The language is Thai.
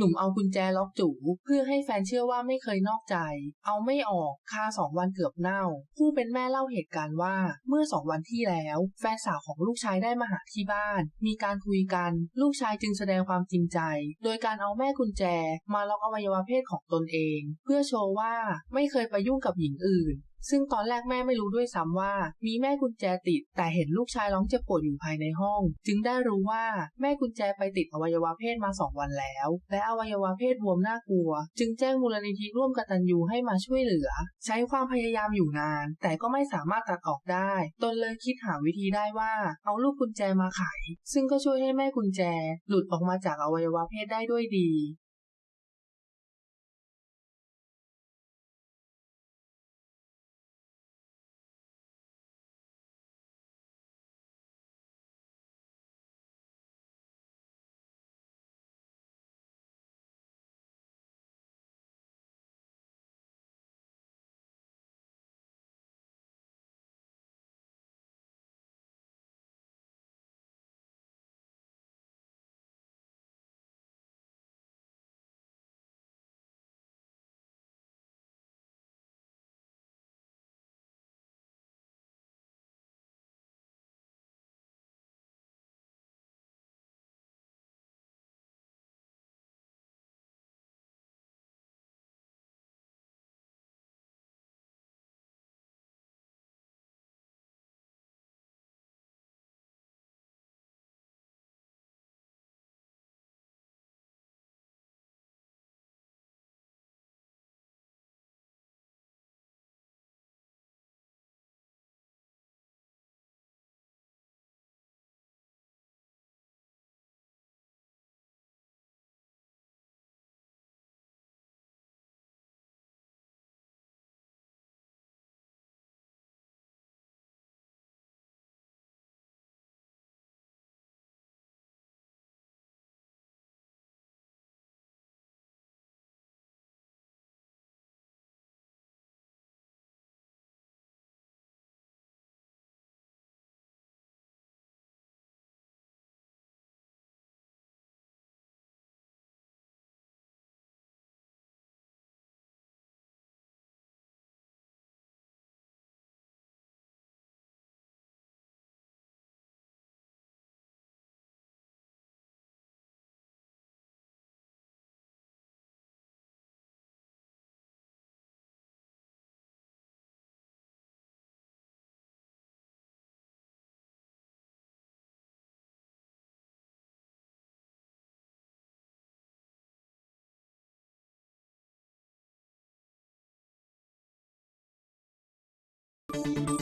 หนุ่มเอากุญแจล็อกจูเพื่อให้แฟนเชื่อว่าไม่เคยนอกใจ เอาไม่ออกคาสองวันเกือบเน่า ผู้เป็นแม่เล่าเหตุการณ์ว่าเมื่อสองวันที่แล้ว แฟนสาวของลูกชายได้มาหาที่บ้าน มีการคุยกัน ลูกชายจึงแสดงความจริงใจ โดยการเอาแม่กุญแจมาล็อกอวัยวะเพศของตนเอง เพื่อโชว์ว่าไม่เคยไปยุ่งกับหญิงอื่น ซึ่งตอนแรกแม่ไม่รู้ด้วยซ้ำว่า มีแม่กุญแจติด แต่เห็นลูกชายร้องเจ็บปวดอยู่ภายในห้อง จึงได้รู้ว่าแม่กุญแจไปติดอวัยวะเพศมาสองวันแล้ว และอวัยวะเพศบวมน่ากลัว จึงแจ้งมูลนิธิร่วมกตัญญูให้มาช่วยเหลือ ใช้ความพยายามอยู่นาน แต่ก็ไม่สามารถตัดออกได้ ตนเลยคิดหาวิธีได้ว่า เอาลูกกุญแจมาไข ซึ่งก็ช่วยให้แม่กุญแจ หลุดออกมาจากอวัยวะเพศได้ด้วยดี Thank you